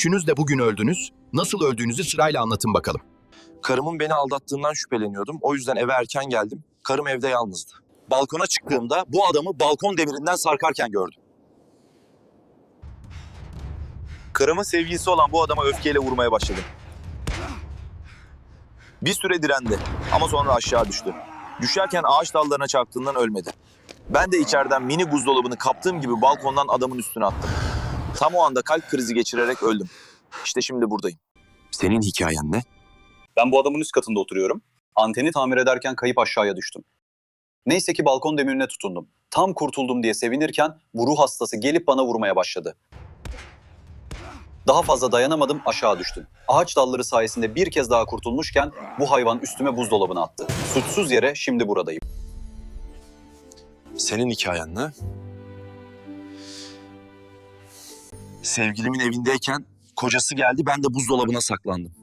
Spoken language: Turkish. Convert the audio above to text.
Üçünüz de bugün öldünüz. Nasıl öldüğünüzü sırayla anlatın bakalım. Karımın beni aldattığından şüpheleniyordum. O yüzden eve erken geldim. Karım evde yalnızdı. Balkona çıktığımda bu adamı balkon demirinden sarkarken gördüm. Karımın sevgilisi olan bu adama öfkeyle vurmaya başladım. Bir süre direndi ama sonra aşağı düştü. Düşerken ağaç dallarına çarptığından ölmedi. Ben de içeriden mini buzdolabını kaptığım gibi balkondan adamın üstüne attım. Tam o anda kalp krizi geçirerek öldüm. İşte şimdi buradayım. Senin hikayen ne? Ben bu adamın üst katında oturuyorum. Anteni tamir ederken kayıp aşağıya düştüm. Neyse ki balkon demirine tutundum. Tam kurtuldum diye sevinirken bu ruh hastası gelip bana vurmaya başladı. Daha fazla dayanamadım aşağı düştüm. Ağaç dalları sayesinde bir kez daha kurtulmuşken bu hayvan üstüme buzdolabına attı. Suçsuz yere şimdi buradayım. Senin hikayen ne? Sevgilimin evindeyken kocası geldi ben de buzdolabına saklandım.